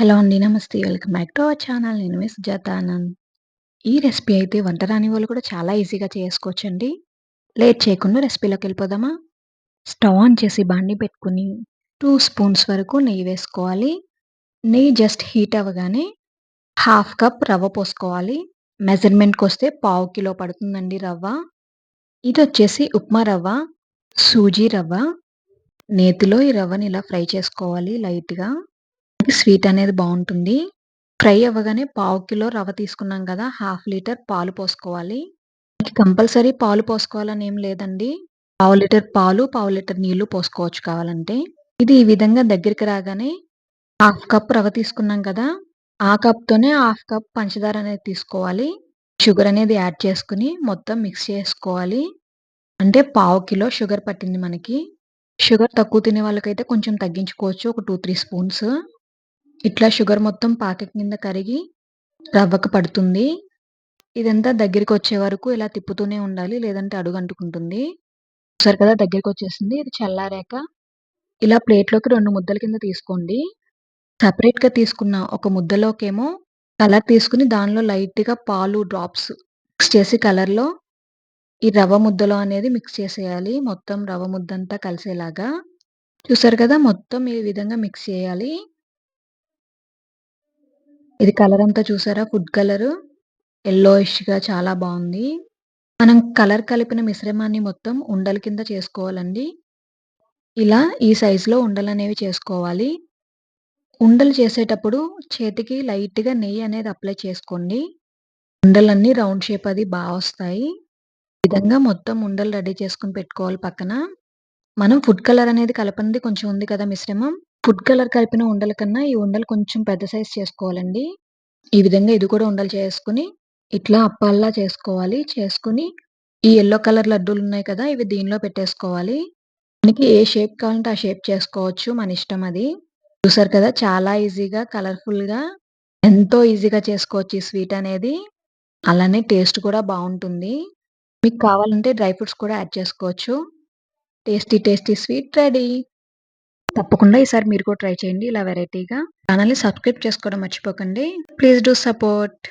Hello అండి. నమస్తే. Welcome back to our channel. నేను మీ సుజాత ఆనంద్. ఈ రెసిపీ అయితే వంట రాని వాళ్ళు కూడా చాలా ఈజీగా చేసుకోవచ్చండి. లేట్ చేయకుండా రెసిపీలోకి వెళ్ళిపోదామా స్టవ్ ఆన్ చేసి బాండి పెట్టుకుని 2 స్పూన్స్ వరకు నెయ్యి వేసుకోవాలి. నెయ్యి జస్ట్ హీట్ అవ్వగానే హాఫ్ కప్ రవ్వ పోసుకోవాలి. మెజర్మెంట్కి వస్తే పావు కిలో పడుతుందండి రవ్వ. ఇదొచ్చేసి ఉప్మా రవ్వ, సూజీ రవ్వ. నేతిలో ఈ రవ్వని ఇలా ఫ్రై చేసుకోవాలి లైట్‌గా. స్వీట్ అనేది బాగుంటుంది ఫ్రై అవ్వగానే పావు కిలో రవ్వ తీసుకున్నాం కదా! హాఫ్ లీటర్ పాలు పోసుకోవాలి. కంపల్సరీ పాలు పోసుకోవాలని ఏం లేదండి. పావు లీటర్ పాలు, పావు లీటర్ నీళ్ళు పోసుకోవచ్చు కావాలంటే. ఇది ఈ విధంగా దగ్గరికి రాగానే హాఫ్ కప్ రవ్వ తీసుకున్నాం కదా! ఆ కప్‌తోనే హాఫ్ కప్ పంచదార అనేది తీసుకోవాలి. షుగర్ అనేది యాడ్ చేసుకుని మొత్తం మిక్స్ చేసుకోవాలి. అంటే పావు కిలో షుగర్ పట్టింది మనకి. షుగర్ తక్కువ తినే వాళ్ళకైతే కొంచెం తగ్గించుకోవచ్చు. ఒక 2, 3 స్పూన్స్. ఇట్లా షుగర్ మొత్తం పాకెట్ కింద కరిగి రవ్వకు పడుతుంది. ఇదంతా దగ్గరికి వచ్చే వరకు ఇలా తిప్పుతూనే ఉండాలి. లేదంటే అడుగు అంటుకుంటుంది చూసారు కదా దగ్గరికి వచ్చేసింది ఇది చల్లారాక ఇలా ప్లేట్‌లోకి రెండు ముద్దల కింద తీసుకోండి. సపరేట్గా తీసుకున్న ఒక ముద్దలోకేమో కలర్ తీసుకొని దానిలో లైట్‌గా పాలు డ్రాప్స్ మిక్స్ చేసి కలర్‌లో ఈ రవ్వ ముద్దలో అనేది మిక్స్ చేసేయాలి. మొత్తం రవ్వ ముద్దంతా కలిసేలాగా. చూసారు కదా! మొత్తం ఈ విధంగా మిక్స్ చేయాలి. ఇది కలర్ అంతా చూసారా? Food colour. యెల్లోయిష్‌గా చాలా బాగుంది మనం కలర్ కలిపిన మిశ్రమాన్ని మొత్తం ఉండల కింద చేసుకోవాలండి. ఇలా ఈ సైజులో ఉండలు అనేవి చేసుకోవాలి. ఉండలు చేసేటప్పుడు చేతికి లైట్‌గా నెయ్యి అనేది అప్లై చేసుకోండి. ఉండలన్నీ రౌండ్ షేప్ అది బాగా వస్తాయి. ఈ విధంగా మొత్తం ఉండలు రెడీ చేసుకొని పెట్టుకోవాలి పక్కన. మనం ఫుడ్ కలర్ అనేది కలపనిది కొంచెం ఉంది కదా మిశ్రమం. ఫుడ్ కలర్ కలిపిన ఉండల కన్నా ఈ ఉండలు కొంచెం పెద్ద సైజ్ చేసుకోవాలండి. ఈ విధంగా ఇది కూడా ఉండలు చేసుకుని ఇట్లా అప్పాల్లా చేసుకోవాలి. చేసుకొని ఈ ఎల్లో కలర్ లడ్డూలున్నాయి కదా! ఇవి దీనిలో పెట్టేసుకోవాలి. మనకి ఏ షేప్ కావాలంటే ఆ షేప్ చేసుకోవచ్చు. మన ఇష్టం అది. చూసారు కదా! చాలా ఈజీగా కలర్‌ఫుల్‌గా ఎంతో ఈజీగా చేసుకోవచ్చు ఈ స్వీట్ అనేది. అలానే టేస్ట్ కూడా బాగుంటుంది మీకు కావాలంటే డ్రై ఫ్రూట్స్ కూడా యాడ్ చేసుకోవచ్చు. Tasty tasty sweet ready. తప్పకుండా ఈసారి మీరు కూడా ట్రై చేయండి ఇలా వెరైటీగా. ఛానల్ని సబ్స్క్రైబ్ చేసుకోవడం మర్చిపోకండి. Please do support.